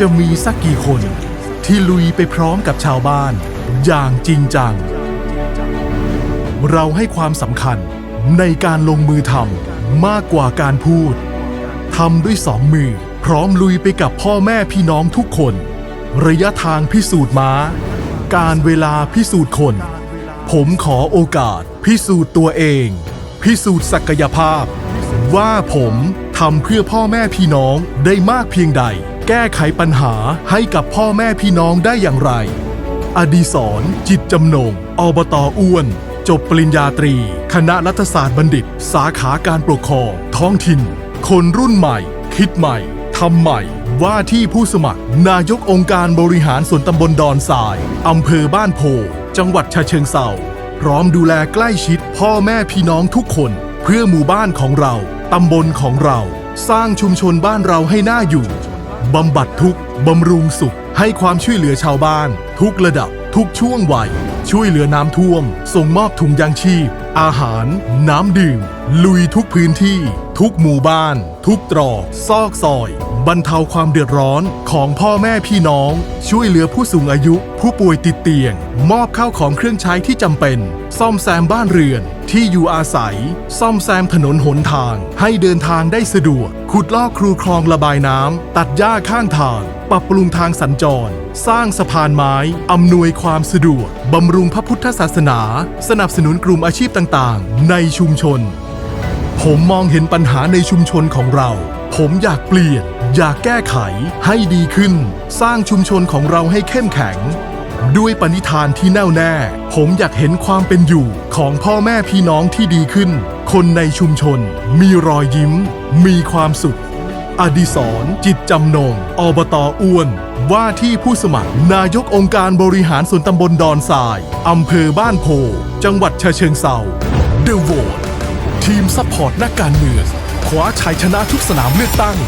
จะมีสักกี่คนที่ลุยไปพร้อมกับชาวบ้าน อย่างจริงจัง เราให้ความสำคัญในการลงมือทำมากกว่าการพูดทำด้วยสองมือ พร้อมลุยไปกับพ่อแม่พี่น้องทุกคน ระยะทางพิสูจน์ม้า การเวลาพิสูจน์คน ผมขอโอกาสพิสูจน์ตัวเอง พิสูจน์ศักยภาพ ว่าผมทำเพื่อพ่อแม่พี่น้องได้มากเพียงใด แก้ไขปัญหาให้กับพ่อแม่พี่น้องได้อย่างไร อดีศร จิตจำนง อบตอ้วน จบปริญญาตรี คณะรัฐศาสตร์บัณฑิต สาขาการปกครอง ท้องถิ่น คนรุ่นใหม่ คิดใหม่ ทำใหม่ ว่าที่ผู้สมัคร นายกองค์การบริหารส่วนตำบลดอนทราย อำเภอบ้านโพ จังหวัดฉะเชิงเทราพร้อมดูแลใกล้ชิดพ่อแม่พี่น้องทุกคน เพื่อหมู่บ้านของเรา ตำบลของเรา สร้างชุมชนบ้านเราให้น่าอยู่ บำบัดทุกข์บำรุงสุข ให้ความช่วยเหลือชาวบ้าน ทุกระดับ ทุกช่วงวัย ช่วยเหลือน้ำท่วม ส่งมอบถุงยางชีพ อาหาร น้ำดื่ม ลุยทุกพื้นที่ ทุกหมู่บ้าน ทุกตรอกซอกซอย บรรเทาความเดือดร้อนของพ่อแม่พี่น้อง ช่วยเหลือผู้สูงอายุ ผู้ป่วยติดเตียง มอบข้าวของเครื่องใช้ที่จำเป็น ซ่อมแซมบ้านเรือน ที่อยู่อาศัย ซ่อมแซมถนนหนทาง ให้เดินทางได้สะดวก ขุดลอกครูคลองระบายน้ำตัดหญ้าข้างทาง ปรับปรุงทางสัญจร สร้างสะพานไม้ อำนวยความสะดวกบำรุงพระพุทธศาสนา สนับสนุนกลุ่มอาชีพต่างๆ ในชุมชน ผมมองเห็นปัญหาในชุมชนของเรา ผมอยากเปลี่ยน อยากแก้ไขให้ดีขึ้น สร้างชุมชนของเราให้เข้มแข็ง ด้วยปณิธานที่แน่วแน่ ผมอยากเห็นความเป็นอยู่ของพ่อแม่พี่น้องที่ดีขึ้น คนในชุมชน มีรอยยิ้ม มีความสุข อดิศรจิตจำนง อบตอ้วน ว่าที่ผู้สมัคร นายกองค์การบริหารส่วนตำบลดอนทราย อำเภอบ้านโพ จังหวัดฉะเชิงเซาเดอะโหวตทีมซัพพอร์ตนักการเมืองคว้าชัยชนะทุกสนามเลือกตั้ง